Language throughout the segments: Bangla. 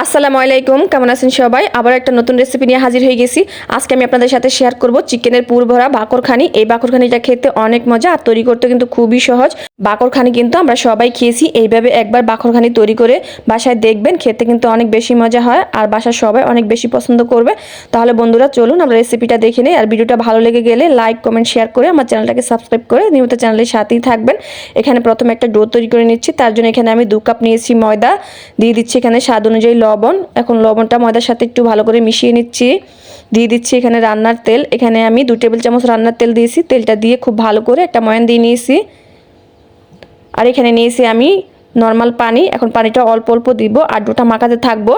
আসসালামু আলাইকুম, কেমন আছেন সবাই? আবার একটা নতুন রেসিপি নিয়ে হাজির হয়ে গেছি। আজকে আমি আপনাদের সাথে শেয়ার করব চিকেনের পুর ভরা বাকরখানি। এই বাকরখানিটা খেতে অনেক মজা আর তৈরি করতে কিন্তু খুবই সহজ। বাকরখানি কিন্তু আমরা সবাই খেয়েছি। এইভাবে একবার বাকরখানি তৈরি করে বাসায় দেখবেন, খেতে কিন্তু অনেক বেশি মজা হয় আর বাসার সবাই অনেক বেশি পছন্দ করবে। তাহলে বন্ধুরা, চলুন আমরা রেসিপিটা দেখে নিই। আর ভিডিওটা ভালো লেগে গেলে লাইক কমেন্ট শেয়ার করে আমার চ্যানেলটাকে সাবস্ক্রাইব করে নিয়মিত চ্যানেলের সাথেই থাকবেন। এখানে প্রথমে একটা ডো তৈরি করে নিচ্ছি। তার জন্য এখানে আমি দু কাপ নিয়েছি ময়দা। দিয়ে দিচ্ছি এখানে স্বাদ অনুযায়ী লবণ। এখন লবণটা ময়দার সাথে একটু ভালো করে মিশিয়ে নিচ্ছি। দিয়ে দিচ্ছি এখানে রান্নার তেল। এখানে আমি দু টেবিল চামচ রান্নার তেল দিয়েছি। তেলটা দিয়ে খুব ভালো করে একটা ময়ান দিয়ে নিয়েছি। আর এখানে নিয়েছি আমি নর্মাল পানি। এখন পানিটা অল্প অল্প দিব। আর ডোটা মাখাতে থাকব।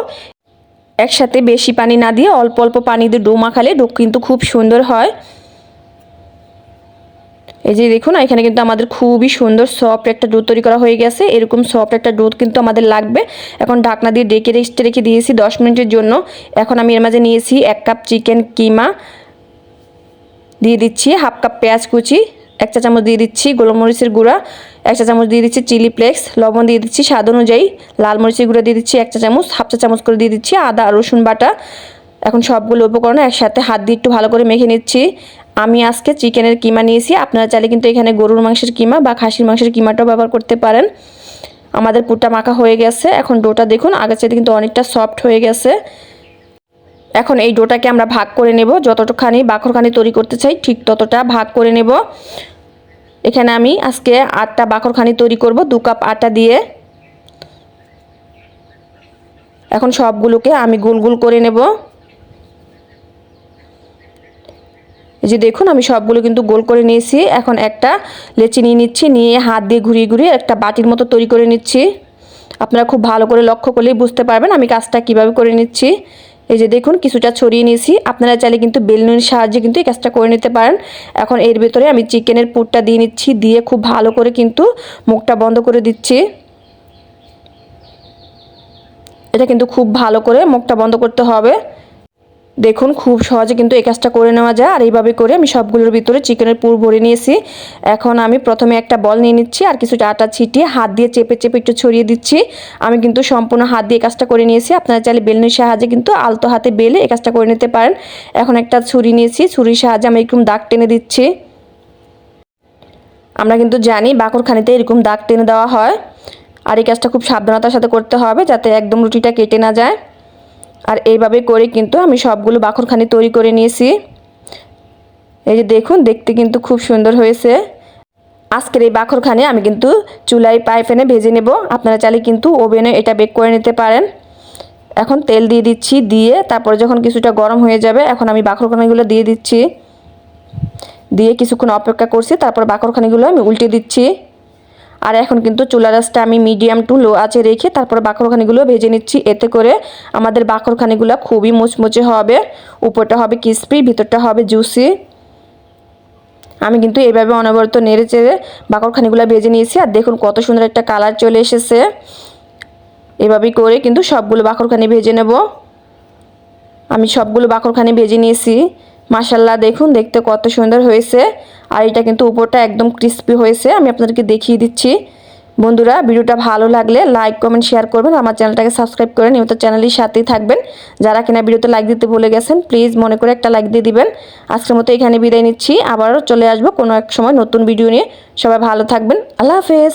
একসাথে বেশি পানি না দিয়ে অল্প অল্প পানি দিয়ে ডো মাখালে ডো কিন্তু খুব সুন্দর হয়। এই যে দেখুন, এখানে কিন্তু আমাদের খুবই সুন্দর সফট একটা ডো তৈরি করা হয়ে গেছে। এরকম সফট একটা ডো কিন্তু আমাদের লাগবে। এখন ঢাকনা দিয়ে ডেকে রেস্টে রেখে দিয়েছি দশ মিনিটের জন্য। এখন আমি এর মাঝে নিয়েছি এক কাপ চিকেন কিমা। দিয়ে দিচ্ছি হাফ কাপ পেঁয়াজ কুচি, এক চা চামচ দিয়ে দিচ্ছি গোলমরিচের গুঁড়া, এক চা চামচ দিয়ে দিচ্ছি চিলি ফ্লেক্স, লবণ দিয়ে দিচ্ছি স্বাদ অনুযায়ী, লাল মরিচের গুঁড়া দিয়ে দিচ্ছি এক চা চামচ, হাফ চা চামচ করে দিয়ে দিচ্ছি আদা, রসুন বাটা। এখন সবগুলো উপকরণ একসাথে হাত দিয়ে একটু ভালো করে মেখে নিচ্ছি। আমি আজকে চিকেনের কিমা নিয়েছি। আপনারা চাইলে কিন্তু এখানে গরুর মাংসের কিমা বা খাসির মাংসের কিমাটাও ব্যবহার করতে পারেন। আমাদের পুরটা মাখা হয়ে গেছে। এখন ডোটা দেখুন, আগের চাইতে কিন্তু অনেকটা সফট হয়ে গেছে। এখন এই ডোটাকে আমরা ভাগ করে নেব। যতটুকখানি বাখরখানি তৈরি করতে চাই, ঠিক ততটা ভাগ করে নেব। এখানে আমি আজকে আটটা বাখরখানি তৈরি করব, দু কাপ আটা দিয়ে। এখন সবগুলোকে আমি গোল গোল করে নেব। এই যে দেখুন, আমি সবগুলো কিন্তু গোল করে নিয়েছি। এখন একটা লেচি নিয়ে নিচ্ছি, নিয়ে হাত দিয়ে ঘুরিয়ে ঘুরিয়ে একটা বাটির মতো তৈরি করে নিচ্ছি। আপনারা খুব ভালো করে লক্ষ্য করলেই বুঝতে পারবেন আমি কাজটা কীভাবে করে নিচ্ছি। এই যে দেখুন, কিছুটা ছড়িয়ে নিয়েছি। আপনারা চাইলে কিন্তু বেলুনের সাহায্যে কিন্তু এই কাজটা করে নিতে পারেন। এখন এর ভেতরে আমি চিকেনের পুরটা দিয়ে নিচ্ছি, দিয়ে খুব ভালো করে কিন্তু মুখটা বন্ধ করে দিচ্ছি। এটা কিন্তু খুব ভালো করে মুখটা বন্ধ করতে হবে। দেখুন, খুব সহজে কিন্তু এই কাজটা করে নেওয়া যায়। আর এইভাবে করে আমি সবগুলোর ভিতরে চিকেনের পুর ভরে নিয়েছি। এখন আমি প্রথমে একটা বল নিয়ে নিচ্ছি আর কিছু আটা ছিটিয়ে হাত দিয়ে চেপে চেপে একটু ছড়িয়ে দিচ্ছি। আমি কিন্তু সম্পূর্ণ হাত দিয়ে কাজটা করে নিয়েছি। আপনারা চাইলে বেলনির সাহায্যে কিন্তু আলতো হাতে বেলে এই কাজটা করে নিতে পারেন। এখন একটা ছুরি নিয়েছি। ছুরির সাহায্যে আমি এরকম দাগ টেনে দিচ্ছি। আমরা কিন্তু জানি বাকরখানিতে এরকম দাগ টেনে দেওয়া হয়। আর এই কাজটা খুব সাবধানতার সাথে করতে হবে যাতে একদম রুটিটা কেটে না যায়। আর এইভাবে করে কিন্তু আমি সবগুলো বাখরখানি তৈরি করে নিয়েছি। এই যে দেখুন, দেখতে কিন্তু খুব সুন্দর হয়েছে। আজকের এই বাখরখানে আমি কিন্তু চুলাই পাইফেনে ভেজে নেব। আপনারা চাইলে কিন্তু ওভেনে এটা বেক করে নিতে পারেন। এখন তেল দিয়ে দিচ্ছি, দিয়ে তারপরে যখন কিছুটা গরম হয়ে যাবে, এখন আমি বাখরখানিগুলো দিয়ে দিচ্ছি। দিয়ে কিছুক্ষণ অপেক্ষা করছি, তারপর বাখরখানিগুলো আমি উল্টে দিচ্ছি। আর এখন কিন্তু চুলা রাসটা আমি মিডিয়াম টু লো আঁচে রেখে তারপর বাকরখানিগুলো ভেজে নিচ্ছি। এতে করে আমাদের বাকরখানিগুলো খুবই মুচমুচে হবে। উপরটা হবে ক্রিসপি ভিতরটা হবে জুসি আমি কিন্তু এইভাবে অনবরত নেড়ে চেড়ে বাকরখানিগুলো ভেজে নিয়েছি। আর দেখুন কত সুন্দর একটা কালার চলে এসেছে। এভাবেই করে কিন্তু সবগুলো বাকরখানি ভেজে নেব। আমি সবগুলো বাকরখানি ভেজে নিয়েছি। মাসাল্লাহ দেখুন, দেখতে কত সুন্দর হয়েছে। আর এটা কিন্তু উপরটা একদম ক্রিস্পি হয়েছে, আমি আপনাদেরকে দেখিয়ে দিচ্ছি। বন্ধুরা, ভিডিওটা ভালো লাগলে লাইক কমেন্ট শেয়ার করবেন আমার চ্যানেলটাকে সাবস্ক্রাইব করে নিয়মিত চ্যানেলের সাথেই থাকবেন। যারা কিনা ভিডিওতে লাইক দিতে ভুলে গেছেন প্লিজ মনে করে একটা লাইক দিয়ে দিবেন। আজকের মতো এখানে বিদায় নিচ্ছি, আবারও চলে আসব কোনো এক সময় নতুন ভিডিও নিয়ে। সবাই ভালো থাকবেন, আল্লাহ হাফেজ।